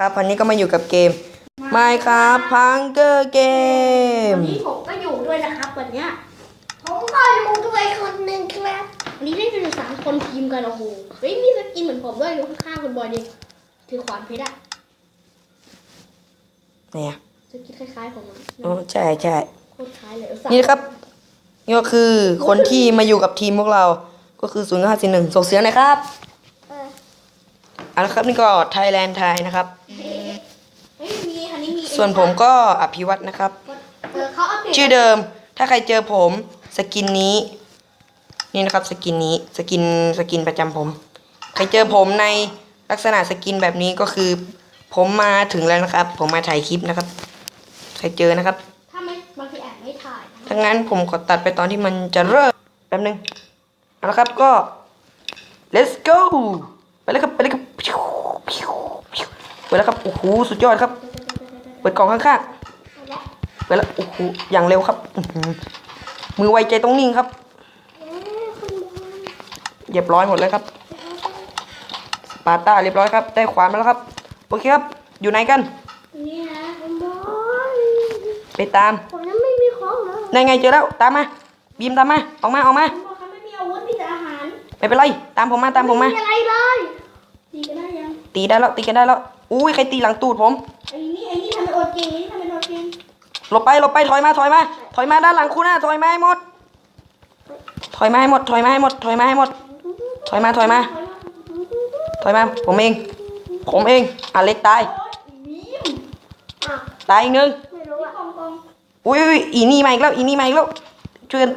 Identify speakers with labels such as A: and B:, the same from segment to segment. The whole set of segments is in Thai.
A: ครับวันนี้ก็มาอยู่กับเกม Minecraft Hunger
B: วัน
A: Game
B: นี้ผมก็อยู่ด้วยนะครับวันเนี้ย
C: ผมก็อยู่ด้วยคนหนึ่งครับ
B: วันนี้เล่นกันอยู่สามคนทีมกันโอ้โหเฮ้ยมีสกินเหมือนผมด้วยดูข้างๆคุณบอยดิถือขวานเพชรอะ
A: เนี่ย
B: สกินคล้ายๆผมอะ
A: โอ้ใช่ใช่
B: โคตรคล้ายเลยเออ
A: นี่นะครับนี่ก็คือคนที่มาอยู่กับทีมพวกเรา ก็คือศูนย์ห้าสี่หนึ่งส่งเสียงหนะครับ
C: เออ
A: เอันครับนี่ก็ไทยแลนด์ไทยนะครับ
B: เฮ้ยมีคันนี้มี
A: ส่วนผมก็อภิวัตนะครับ
B: เออเขาอัปเดต
A: ชื่อเดิม ถ้าใครเจอผมสกินนี้ นี่นะครับสกินนี้สกินสกินประจำผม ใครเจอผมในลักษณะสกินแบบนี้ก็คือ ผมมาถึงแล้วนะครับ ผมมาถ่ายคลิปนะครับ ใครเจอนะครับ
B: ถ้าไม่บางทีแอบไม่ถ่ายนะ
A: ถ้างั้นผมขอตัดไปตอนที่มันจะเริ่มแป๊บนึงเอาละครับก็ let's go ไปเลยครับไปเลยครับ ไปแล้วครับโอ้โหสุดยอดครับ เปิดกล่องข้างๆไปแล้วโอ้โหอย่างเร็วครับอื้อหือมือไวใจต้องนิ่งครับ
C: เอ้ยคุณบอย
A: เรียบร้อยหมดแล้วครับสปาร์ต้าเรียบร้อยครับ ได้ขวานมาแล้วครับโอเคครับ อยู่ไหนกัน
B: นี่นะ
C: คุณบอย
A: ไปตาม
C: ผมยังไม่มีของเลย
A: ได้ไงเจอแล้วตามมาบีมตามมาออกมาออกมา
B: ผมบอกเขาไม่มีอาวุธมีแต่อาหาร
A: ไม่เป็นไรตามผมมาตามผมมา
C: ไอะไรเลย
B: ดีกันได้ยัง
A: ตีได้แล้วตีกันได้แล้ว อุ้ยใครตีหลังตูดผม
B: ไอ้นี่ไอ้นี่ทำเป็นโอดเก่งไอ้นี่ทำเป็นโอดเก่ง
A: หลบไปหลบไปถอยมาถอยมา ถอยมาด้านหลังคุณนะถอยมาให้หมด ถอยมาให้หมด ถอยมาให้หมด ถอยมาให้หมด ถอยมาถอยมา ถอยมา ผมเอง ผมเองอเล็กตาย
B: บีม
C: อะ
A: ตายอีกหนึ่ง
C: ไม่รู้
B: พี่
C: อะ
B: กองกอง
A: อุ้ยอุ้ยอีนี่มาอีกแล้ว อีนี่มาอีกแล้วช่วยกัน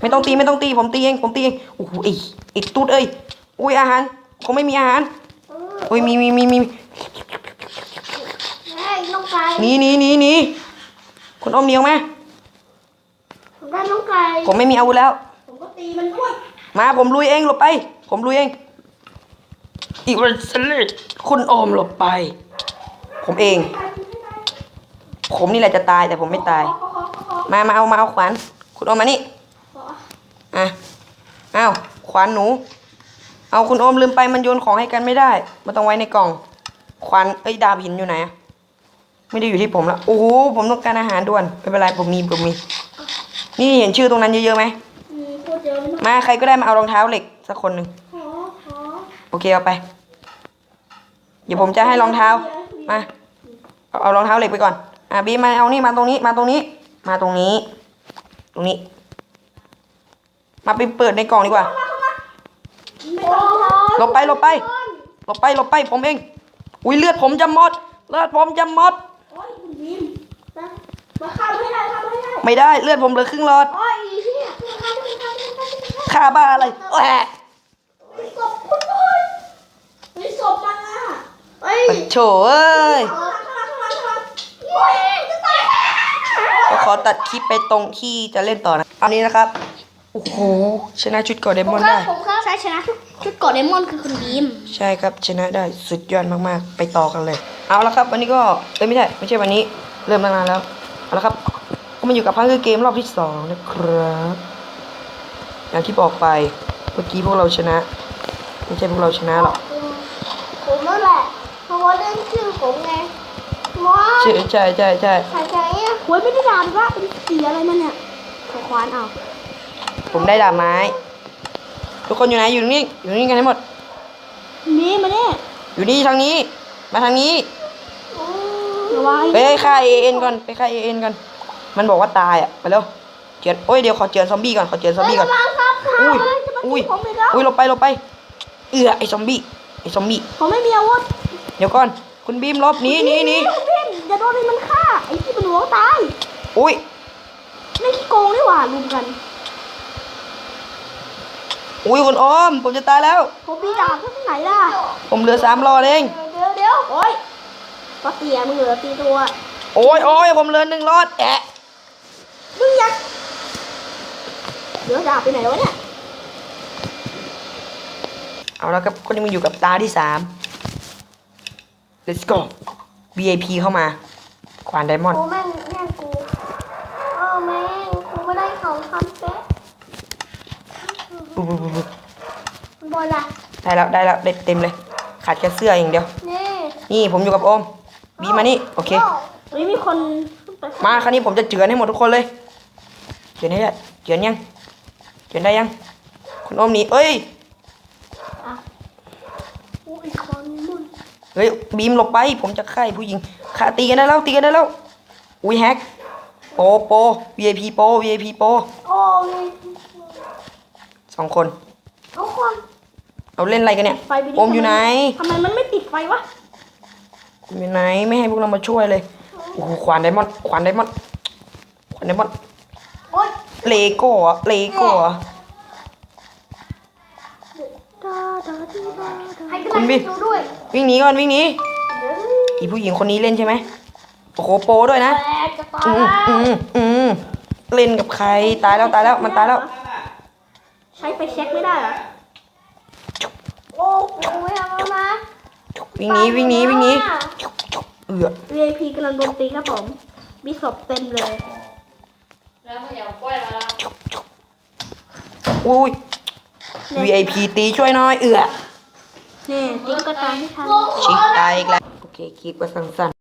A: ไม่ต้องตีไม่ต้องตีผมตีเองผมตีเองโอ้โหไอ้ไอ้ตูดเอ้ยอุ้ยอาหารคงไม่มีอาหาร
C: เออ
A: อุ้ยมีมีมีมี
C: เฮ้ยน้อง ไก่
A: หนีหนีหนีหนีคุณอมเหนียวมา
C: ผมได้น้องไก่
A: ผมไม่มีอาวุธแล้ว
B: ผมก็ตีมันด้วย
A: มาผมลุยเองหลบไป ผมลุยเอง อีวันสลิดคุณโอมหลบไป ผมเอง ผมนี่แหละจะตายแต่ผมไม่ตาย
B: ขอขอขอขอ
A: มามาเอามาเอาขวานคุณโอมมานี่
B: ขอ
A: อะอ้าวขวานหนู เอาคุณโอมลืมไปมันโยนของให้กันไม่ได้ มันต้องไว้ในกล่อง ขวานเอ้ยดาบหินอยู่ไหนอะ ไม่ได้อยู่ที่ผมละโอ้โหผมต้องการอาหารด่วนไม่เป็นไรผมมีผมมี นี่เห็นชื่อตรงนั้นเยอะๆไหม
B: อืมพูดเยอะไม่ต้อง
A: มาใครก็ได้มาเอารองเท้าเหล็กสักคนหนึ่ง
B: ขอขอ
A: โอเคเอาไป เดี๋ยวผมจะให้รองเท้ามาเอาเอารองเท้าเหล็กไปก่อน อะบีมมาเอานี่มาตรงนี้มาตรงนี้ มาตรงนี้ ตรงนี้ มาไปเปิดในกล่องดีกว่า
B: ไม่
C: โอ้
B: ต้อง
C: โห
A: หลบไปหลบไปหลบไปหลบไปผมเอง อุ้ยเลือดผมจะหมด เลือดผมจะหมด
B: โอ้ยคุณบีมนะ มาเข้าไม่ได้เข้าไม่ได้
A: ไม่ได้เลือดผมเหลือครึ่งหลอด
B: โอ้ยอีเหี้ยเข้าไม่ได้เข้าไม่ได้เข้าไม่ได้
A: ฆ่าบ้าอะไรแหวะ
B: เฮ้ยศพคุณบอยเฮ้ยศพมันอะ
C: เฮ้ย
A: ปะโถเอ้ย
B: ข้างหลังข้างหลังข้างหลังข้างหลังโอ้ยจะตายแล้ว
A: ก็ขอตัดคลิปไปตรงที่จะเล่นต่อนะอันนี้นะครับโอ้โหชนะชุดกอดเดมอนได้
B: ผมครับใช่ชนะชุดชุดเกาะเดมอนคือคุณบีม
A: ใช่ครับชนะได้สุดยอดมากๆ ไปต่อกันเลย เอาละครับ วันนี้ก็เอ้ยไม่ใช่ไม่ใช่วันนี้ เริ่มตั้งนานแล้ว เอาละครับก็มาอยู่กับพังคือเกมรอบที่สองนะครับ อย่างที่บอกไป เมื่อกี้พวกเราชนะ ไม่ใช่พวกเราชนะหรอก
C: ผมนั่นแหละเพราะว่าเล่นชื่อผมไงว้า
A: ใช่ใช่ใช่ใช่
C: ใส่ใจอะ
B: โอ้ยไม่ได้ด่าว่าเป็นสีอะไรมันเนี่ยขอควานเอา
A: ผมได้ดาบไม้ ทุกคนอยู่ไหนอยู่นี่อยู่นี่กันให้หมด
B: นี่มาเนี่ย
A: อยู่นี่ทางนี้ มาทางนี้
B: เดี๋ยวว่า
A: ไปฆ่าเอ็นก่อนไปฆ่าเอ็นก่อนมันบอกว่าตายอะไปเร็วเจือนโอ้ยเดี๋ยวขอเจือนซอมบี้ก่อนขอเจือนซอมบี้ก่อน
B: มาครับค่ะ
A: อุ้ย
B: จะมา
A: อุ้ย
B: ตีผมอีกแล้ว
A: อุ้ยหลบไปหลบไป เอือไอซอมบี้ไอซอมบี้
B: ผมไม่มีอาวุธ
A: เดี๋ยวก่อนคุณบีมหลบหนีหนีหนี
B: คุณบีมอย่าโดนให้มันฆ่าไอ้ที่มันหลวงตาย
A: อุ้ย
B: ไม่ขี้โกงนี่หว่ารุมกัน
A: อุ้ยคุณออมผมจะตายแล้ว
B: ผมมีดาบที่ไหนล่ะ
A: ผมเหลือสามรอดเอง
B: เดี๋ยวเดี๋ยวโอ้ย ก็เตียมึงเหลือตีตัว
A: โอ้ยโอ้ยผมเหลือหนึ่งรอดแอะ
B: มึงอยักเดี๋ยวดาบไปไหนแล้ววะเนี่ย
A: เอาแล้วครับคนนี้มันอยู่กับตาที่สาม let's go VIP เข้ามา ควานไดมอนด์
C: กูแม่งแม่งกูเออแม่งกูไม่ได้ของคำเป๊ะ
A: ปุ๊บปุ๊บปุ๊บปุ๊บ
C: บอลล่ะ
A: ได้แล้วได้แล้วได้เต็มเลย ขาดแค่เสื้ออย่างเดียว
C: นี่
A: นี่ผมอยู่กับโอม บีมานี่โอเค
B: เฮ้ยมีคนไป
A: มาคราวนี้ผมจะเจือนให้หมดทุกคนเลย เจือนให้ได้เจือนยัง เจือนได้ยังคุณโอมหนีเอ้ย
C: อุ้ยคนมึง
A: เฮ้ยบีมหลบไป ผมจะฆ่าไอ้ผู้หญิงฆ่าตีกันได้แล้วตีกันได้แล้วอุ้ยแฮกโปโป VIP โป VIP โป
C: โอ้ย
A: สองคน
C: ทุกคน
A: เราเล่นอะไรกันเนี่ย
B: ไฟไปดิ
A: โอมอยู่ไหน
B: ทำไมมันไม่ติดไฟวะ
A: อยู่ไหนไม่ให้พวกเรามาช่วยเลยโอ้โหขวานไดมอนด์ขวานไดมอนด์ขวานไดมอนด์
C: โอ้ย
A: เลโก้อะเลโก้อะ
C: ให้กำลังดูด้วย
A: วิ่งหนีก่อนวิ่งหนี
C: เดี๋ยว
A: อีผู้หญิงคนนี้เล่นใช่ไหมโอ้โหโปด้วยนะ
C: แตกจะตาย
A: อืม
C: แล้ว
A: อืมอืมเล่นกับใครตายแล้วตายแล้วมันตายแล้ว
B: ใช้ไฟเช็คไม่ได้เหรอ
C: โอ้โหไม่เอาแล้วนะ
A: วิ่งหนีวิ่งหนีวิ่งหนี เอือ
B: VIP กำลังโดนตีครับผม มีศพเต็มเลย
A: อุ้ย VIP ตีช่วยหน้อยเอือ
B: นี่ติ๊กก็ตามที่ทัน
A: ชิกตายอีกแล้ว โอเคคลิปก็สั้นๆ